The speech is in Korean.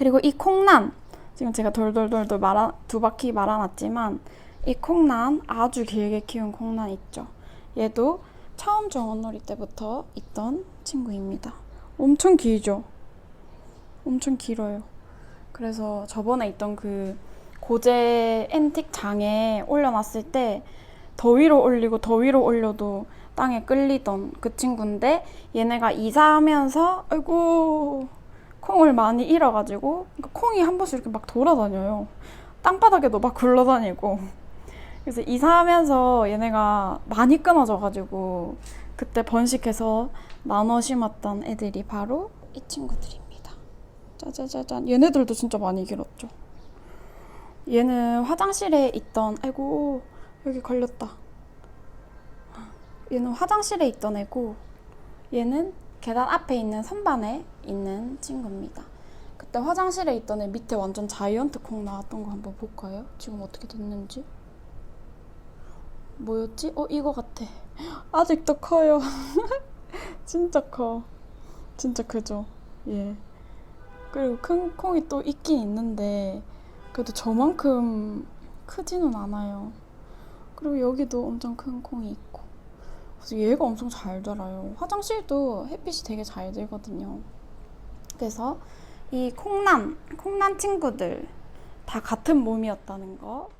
그리고 이 콩난 지금 제가 돌돌돌돌 말아, 두 바퀴 말아놨지만 이 콩난 아주 길게 키운 콩난 있죠. 얘도 처음 정원놀이 때부터 있던 친구입니다. 엄청 길죠. 엄청 길어요. 그래서 저번에 있던 그 고제 앤틱 장에 올려놨을 때 더 위로 올리고 더 위로 올려도 땅에 끌리던 그 친구인데 얘네가 이사하면서 아이고 콩을 많이 잃어가지고 그러니까 콩이 한 번씩 이렇게 막 돌아다녀요. 땅바닥에도 막 굴러다니고 그래서 이사하면서 얘네가 많이 끊어져가지고 그때 번식해서 나눠 심었던 애들이 바로 이 친구들입니다. 짜자자잔 얘네들도 진짜 많이 길었죠. 얘는 화장실에 있던 아이고 여기 걸렸다. 얘는 화장실에 있던 애고 얘는 계단 앞에 있는 선반에 있는 친구입니다. 그때 화장실에 있던 애 밑에 완전 자이언트 콩 나왔던 거 한번 볼까요? 지금 어떻게 됐는지. 뭐였지? 어 이거 같아. 아직도 커요. 진짜 커. 진짜 크죠. 예. 그리고 큰 콩이 또 있긴 있는데 그래도 저만큼 크지는 않아요. 그리고 여기도 엄청 큰 콩이 있고. 그래서 얘가 엄청 잘 자라요. 화장실도 햇빛이 되게 잘 들거든요. 그래서 이 콩난, 콩난 친구들 다 같은 몸이었다는 거